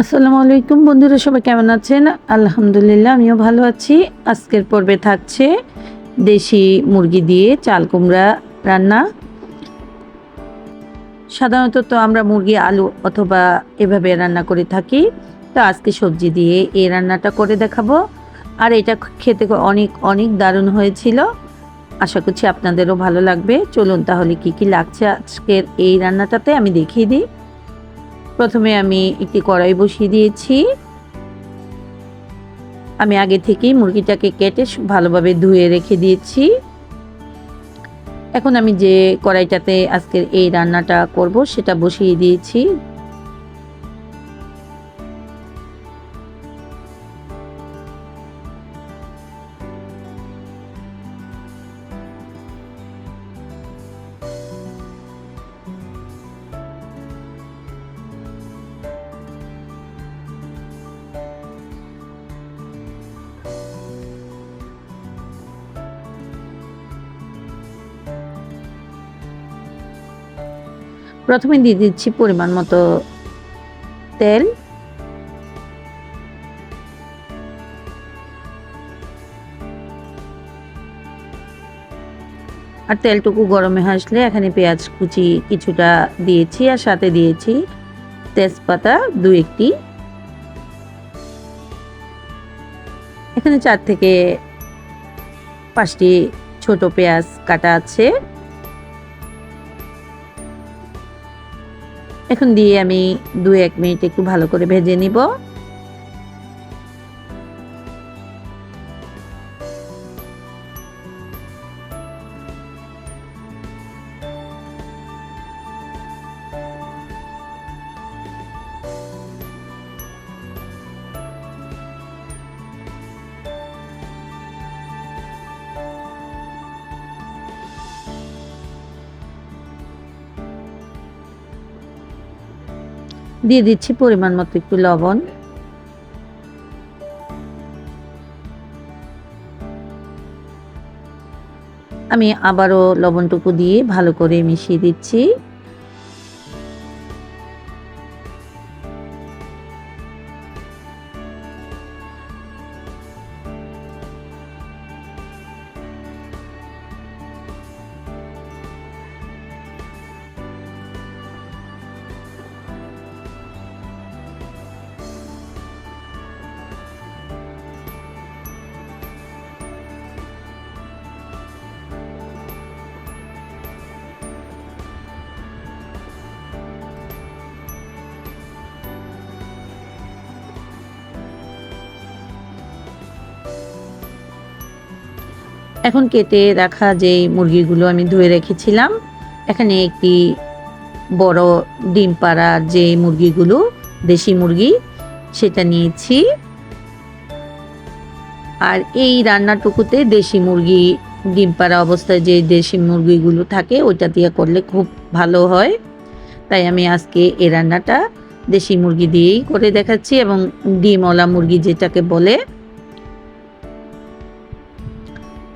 আসসালামু আলাইকুম বন্ধুরা, সবাই কেমন আছেন? আলহামদুলিল্লাহ, আমিও ভালো আছি। আজকের পর্বে থাকছে দেশি মুরগি দিয়ে চাল কুমড়া রান্না। সাধারণত তো আমরা মুরগি, আলু অথবা এভাবে রান্না করে থাকি। তো আজকে সবজি দিয়ে এই রান্নাটা করে দেখাবো। আর এটা খেতে অনেক অনেক দারুণ হয়েছিল। আশা করছি আপনাদেরও ভালো লাগবে। চলুন তাহলে কি কি লাগছে আজকের এই রান্নাটাতে আমি দেখিয়ে দিই। প্রথমে আমি একটি কড়াই বসিয়ে দিয়েছি। আমি আগে থেকেই মুরগিটাকে কেটে ভালোভাবে ধুয়ে রেখে দিয়েছি। এখন আমি যে কড়াইটাতে আজকের এই রান্নাটা করব, সেটা বসিয়ে দিয়েছি। প্রথমে দিয়ে দিচ্ছি পরিমাণ মতো তেল। আর তেলটুকু গরমে আসলে এখানে পেঁয়াজ কুচি কিছুটা দিয়েছি আর সাথে দিয়েছি তেজপাতা দু একটি। এখানে চার থেকে পাঁচটি ছোট পেঁয়াজ কাটা আছে। এখন দিয়ে আমি দু এক মিনিট একটু ভালো করে ভেজে নিব। দিয়ে দিচ্ছি পরিমাণ মতো একটু লবণ। আমি আবারও লবণটুকু দিয়ে ভালো করে মিশিয়ে দিচ্ছি। এখন কেটে রাখা যে মুরগিগুলো আমি ধুয়ে রেখেছিলাম, এখানে একটি বড় ডিম পাড়া যে মুরগিগুলো, দেশি মুরগি, সেটা নিয়েছি। আর এই রান্নাটুকুতে দেশি মুরগি, ডিম পাড়া অবস্থায় যে দেশি মুরগিগুলো থাকে, ওইটা দিয়ে করলে খুব ভালো হয়। তাই আমি আজকে এই রান্নাটা দেশি মুরগি দিয়েই করে দেখাচ্ছি এবং ডিমওয়ালা মুরগি যেটাকে বলে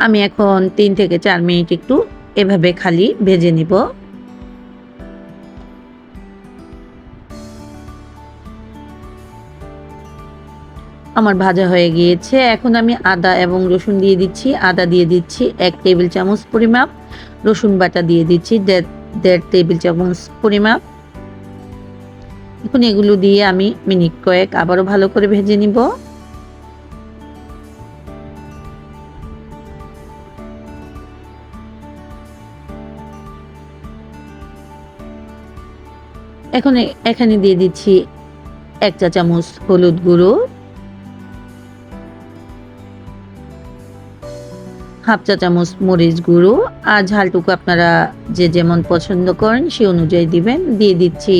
আমি এখন তিন থেকে চার মিনিট একটু এভাবে খালি ভেজে নিব। আমার ভাজা হয়ে গিয়েছে। এখন আমি আদা এবং রসুন দিয়ে দিচ্ছি। আদা দিয়ে দিচ্ছি এক টেবিল চামচ পরিমাপ। রসুন বাটা দিয়ে দিচ্ছি দেড় টেবিল চামচ পরিমাপ। এখন এগুলো দিয়ে আমি মিনিট কয়েক আবারও ভালো করে ভেজে নিব। এখন এখানে দিয়ে দিচ্ছি এক চা চামচ হলুদ গুঁড়ো, হাফ চা চামচ মরিচ গুঁড়ো, আর ঝালটুকু আপনারা যে যেমন পছন্দ করেন সে অনুযায়ী দিবেন। দিয়ে দিচ্ছি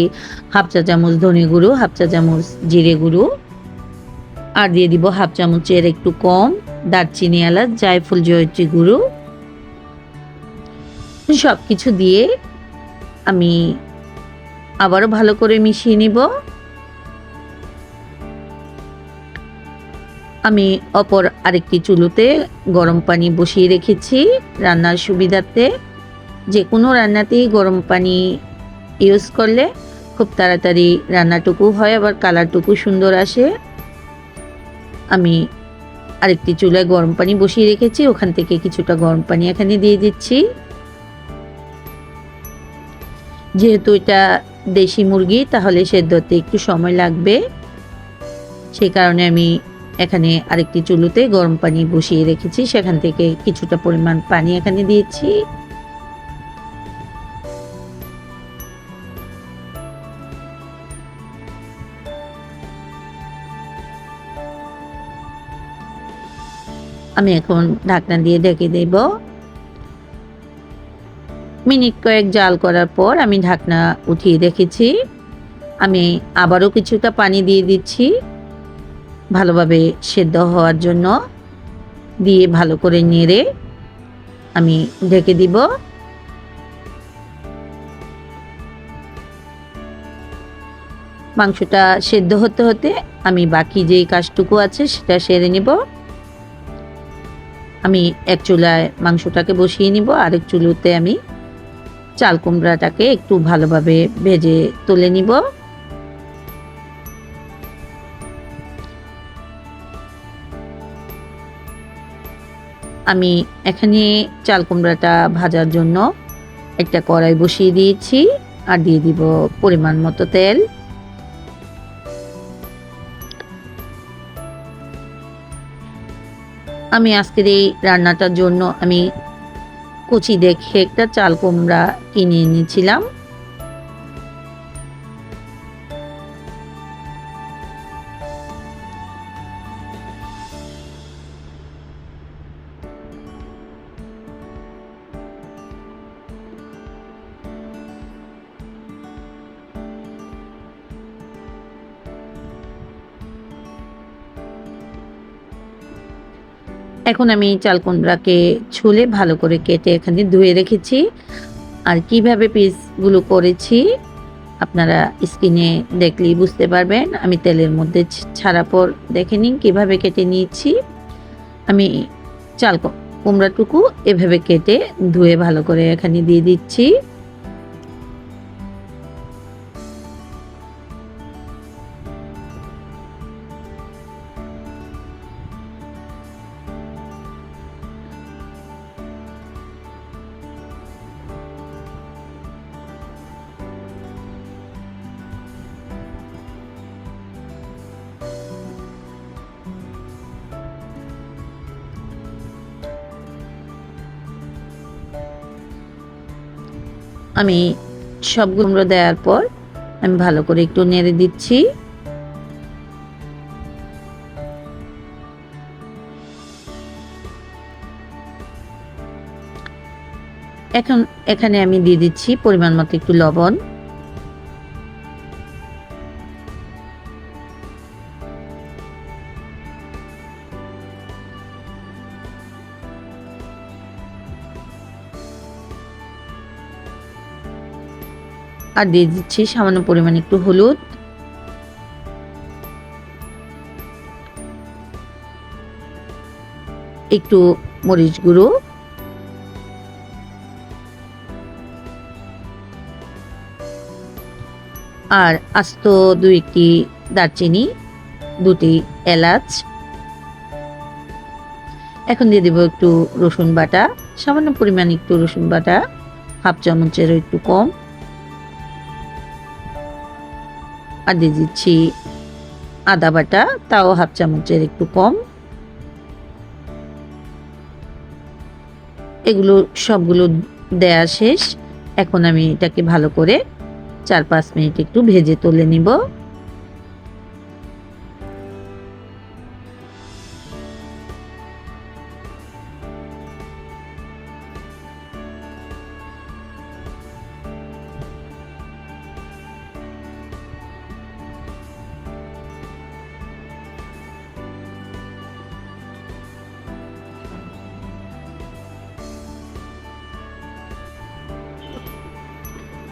হাফ চা চামচ ধনে গুঁড়ো, হাফ চা চামচ জিরে গুঁড়ো, আর দিয়ে দিব হাফ চামচের একটু কম দারচিনি এলাচ, জায়ফুল জয়ত্রী গুঁড়ো। সব কিছু দিয়ে আমি আবারও ভালো করে মিশিয়ে নিব। আমি অপর আরেকটি চুলোতে গরম পানি বসিয়ে রেখেছি রান্নার সুবিধার্থে। যে কোনো রান্নাতেই গরম পানি ইউজ করলে খুব তাড়াতাড়ি রান্নাটুকু হয়, আবার কালারটুকু সুন্দর আসে। আমি আরেকটি চুলায় গরম পানি বসিয়ে রেখেছি, ওখান থেকে কিছুটা গরম পানি এখানে দিয়ে দিচ্ছি। যেহেতু এটা দেশি মুরগি, তাহলে সেদ্ধ সেদ্ধতে একটু সময় লাগবে। সেই কারণে আমি এখানে আরেকটি চুলোতে গরম পানি বসিয়ে রেখেছি। সেখান থেকে কিছুটা পরিমাণ পানি এখানে দিয়েছি। আমি এখন ঢাকনা দিয়ে ঢেকে দেব। মিনিট কয়েক জাল করার পর আমি ঢাকনা উঠিয়ে রেখেছি। আমি আবারও কিছুটা পানি দিয়ে দিচ্ছি ভালোভাবে সেদ্ধ হওয়ার জন্য। দিয়ে ভালো করে নেড়ে আমি ঢেকে দিব। মাংসটা সেদ্ধ হতে হতে আমি বাকি যেই কাজটুকু আছে সেটা সেরে নেব। আমি এক চুলায় মাংসটাকে বসিয়ে নিব। আরেক চুলোতে আমি চাল কুমড়াটাকে একটু ভালোভাবে ভেজে তুলে নিব। আমি এখানে চাল কুমড়াটা ভাজার জন্য একটা কড়াই বসিয়ে দিয়েছি আর দিয়ে দিব পরিমাণ মতো তেল। আমি আজকের এই রান্নাটার জন্য আমি কুচি দেখে একটা চাল কুমড়া কিনে এনেছিলাম। এখন আমি চাল কুমড়াকে ছুলে ভালো করে কেটে এখানে ধুয়ে রেখেছি। আর কীভাবে পিসগুলো করেছি, আপনারা স্কিনে দেখলেই বুঝতে পারবেন। আমি তেলের মধ্যে ছাড়া পর দেখে নিন কীভাবে কেটে নিয়েছি। আমি চাল কুমড়াটুকু এভাবে কেটে ধুয়ে ভালো করে এখানে দিয়ে দিচ্ছি। আমি সব কুমড়ো দেওয়ার পর আমি ভালো করে একটু নেড়ে দিচ্ছি। এখন, এখানে আমি দিয়ে দিচ্ছি পরিমাণ মতো একটু লবণ। আর দিয়ে দিচ্ছি সামান্য পরিমাণ একটু হলুদ। একটু মরিচ গুঁড়ো। আর আস্ত দুই একটি দারচিনি, দুটি এলাচ। এখন দিয়ে দেবো একটু রসুন বাটা, সামান্য পরিমাণ একটু রসুন বাটা, হাফ চামচেরও একটু কম। আর দিয়ে দিচ্ছি আদা বাটা, তাও হাফ চামচের একটু কম। এগুলো সবগুলো দেয়া শেষ। এখন আমি এটাকে ভালো করে চার পাঁচ মিনিট একটু ভেজে তুলে নিব।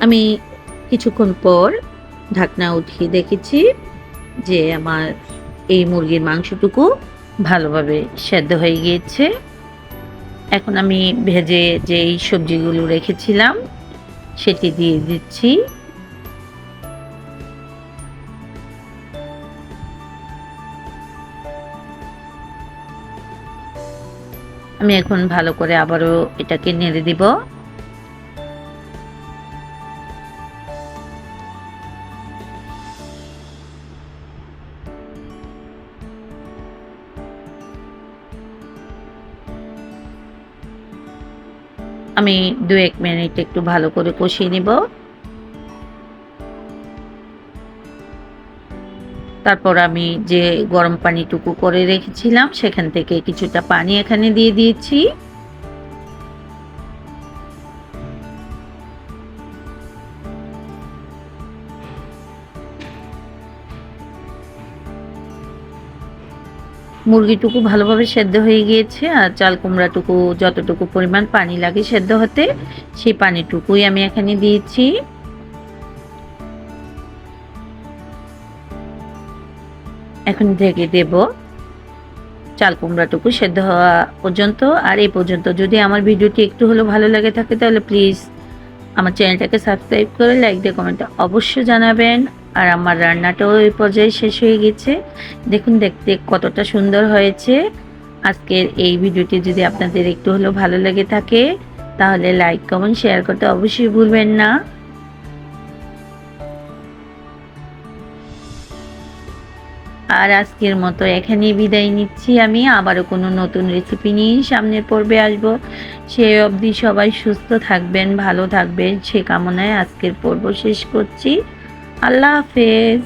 আমি কিছুক্ষণ পর ঢাকনা উঠিয়ে দেখেছি যে আমার এই মুরগির মাংসটুকু ভালোভাবে সেদ্ধ হয়ে গিয়েছে। এখন আমি ভেজে যেই সবজিগুলো রেখেছিলাম, সেটি দিয়ে দিচ্ছি। আমি এখন ভালো করে আবারও এটাকে নেড়ে দিব। আমি দু এক মিনিট একটু ভালো করে কষিয়ে নিব। তারপর আমি যে গরম পানিটুকু করে রেখেছিলাম, সেখান থেকে কিছুটা পানি এখানে দিয়ে দিয়েছি। মুরগিটুকু ভালোভাবে সেদ্ধ হয়ে গিয়েছে আর চাল কুমড়াটুকু যতটুকু পরিমাণ পানি লাগে সেদ্ধ হতে, সেই পানিটুকুই আমি এখানে দিয়েছি। এখন ঢেকে দেব চাল কুমড়াটুকু সেদ্ধ হওয়া পর্যন্ত। আর এই পর্যন্ত যদি আমার ভিডিওটি একটু হলেও ভালো লাগে থাকে তাহলে প্লিজ আমার চ্যানেলটাকে সাবস্ক্রাইব করে লাইক দিয়ে কমেন্টটা অবশ্যই জানাবেন। আর আমার রান্নাটাও এই পর্যায়ে শেষ হয়ে গেছে। দেখুন, দেখতে কতটা সুন্দর হয়েছে। আজকের এই ভিডিওটি যদি আপনাদের একটু হলেও ভালো লেগে থাকে, তাহলে লাইক, কমেন্ট, শেয়ার করতে অবশ্যই ভুলবেন না। আর আজকের মতো এখানেই বিদায় নিচ্ছি আমি। আবারও কোনো নতুন রেসিপি নিয়ে সামনের পর্বে আসব। সে অবধি সবাই সুস্থ থাকবেন, ভালো থাকবেন। সে কামনায় আজকের পর্ব শেষ করছি। আল্লাহ হাফেজ।